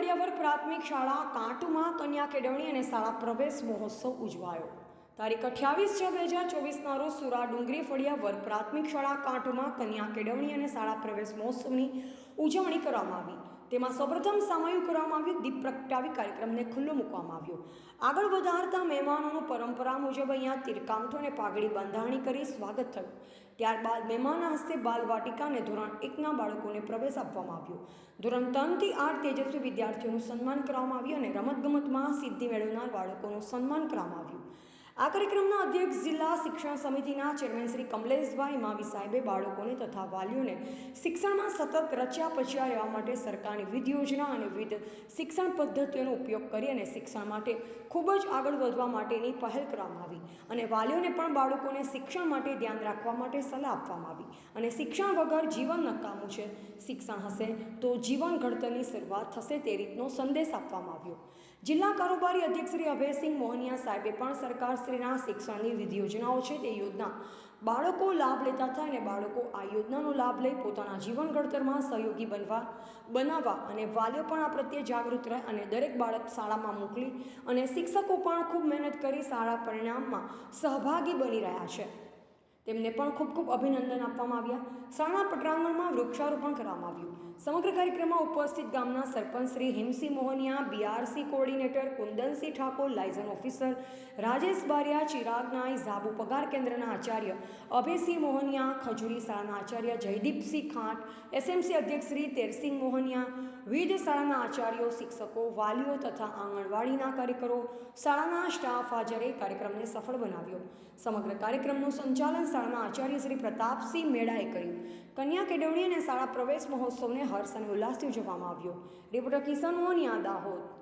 ડુંગરી પ્રાથમિક શાળા કાંટુમાં કન્યા કેળવણી અને શાળા પ્રવેશ મહોત્સવ ઉજવાયો. તારીખ અઠ્યાવીસ છ બે હજાર ચોવીસના રોજ સુરા ડુંગરી ફળિયાવર પ્રાથમિક શાળા કાંઠમાં કન્યા કેળવણી અને શાળા પ્રવેશ મહોત્સવની ઉજવણી કરવામાં આવી. તેમાં સૌપ્રથમ સામયું કરવામાં આવ્યું, દીપ પ્રગટાવી કાર્યક્રમને ખુલ્લો મૂકવામાં આવ્યો. આગળ વધારતા મહેમાનોનું પરંપરા મુજબ અહીંયા તીરકામઠો અને પાઘડી બાંધાણી કરી સ્વાગત થયું. ત્યારબાદ મહેમાનના હસ્તે બાલવાટિકાને ધોરણ એકના બાળકોને પ્રવેશ આપવામાં આવ્યો. ધોરણ ત્રણથી આઠ તેજસ્વી વિદ્યાર્થીઓનું સન્માન કરવામાં આવ્યું અને રમતગમતમાં સિદ્ધિ મેળવનાર બાળકોનું સન્માન કરવામાં આવ્યું. આ કાર્યક્રમના અધ્યક્ષ જિલ્લા શિક્ષણ સમિતિના ચેરમેન શ્રી કમલેશભાઈ માવી સાહેબે બાળકોને તથા વાલીઓને શિક્ષણમાં સતત રચ્યા પચ્યા રહેવા માટે સરકારની વિવિધ યોજના અને વિવિધ શિક્ષણ પદ્ધતિઓનો ઉપયોગ કરી અને શિક્ષણ માટે ખૂબ જ આગળ વધવા માટેની પહેલ કરવામાં આવી. અને વાલીઓને પણ બાળકોને શિક્ષણ માટે ધ્યાન રાખવા માટે સલાહ આપવામાં આવી. અને શિક્ષણ વગર જીવન નકામું છે. શિક્ષણ હશે તો જીવન ઘડતરની શરૂઆત થશે તે રીતનો સંદેશ આપવામાં આવ્યો. જિલ્લા કારોબારી અધ્યક્ષ શ્રી અભયસિંહ મોહનિયા સાહેબે પણ સરકારશ્રીના શિક્ષણની વિવિધ છે તે યોજના. બાળકો લાભ લેતા થાય અને બાળકો આ યોજનાનો લાભ લઈ પોતાના જીવન ઘડતરમાં સહયોગી બનવા, બનાવવા અને વાલીઓ પણ આ પ્રત્યે જાગૃત રહે અને દરેક બાળક શાળામાં મોકલી અને શિક્ષકો પણ ખૂબ મહેનત કરી શાળા પરિણામમાં સહભાગી બની રહ્યા છે. તેમને પણ ખૂબ ખૂબ અભિનંદન આપવામાં આવ્યા. સાણા પટરાંગણમાં વૃક્ષારોપણ કરવામાં આવ્યું. સમગ્ર કાર્યક્રમમાં ઉપસ્થિત ગામના sarpanch Shri Himsinh Mohaniya BRC coordinator Kundansinh Thakor, liaison officer Rajesh Bariya, Chirag નાય ઝાબુ પગાર કેન્દ્રના આચાર્ય અભયસિંહ મોહનિયા, ખજૂરી શાળાના આચાર્ય જયદીપસિંહ ખાંટ, એસએમસી અધ્યક્ષ શ્રી તેરસિંહ મોહનિયા વિવિધ શાળાના આચાર્યો, શિક્ષકો, વાલીઓ તથા આંગણવાડીના કાર્યકરો, શાળાના સ્ટાફ હાજરે કાર્યક્રમને સફળ બનાવ્યો. સમગ્ર કાર્યક્રમનું સંચાલન શાળાના આચાર્ય શ્રી પ્રતાપસિંહ મેળાએ કર્યું. કન્યા કેળવણી અને શાળા પ્રવેશ મહોત્સવને હર્ષ અને ઉલ્લાસથી ઉજવવામાં આવ્યો. રિપોર્ટર કિશન મોહનિયા દાહોદ.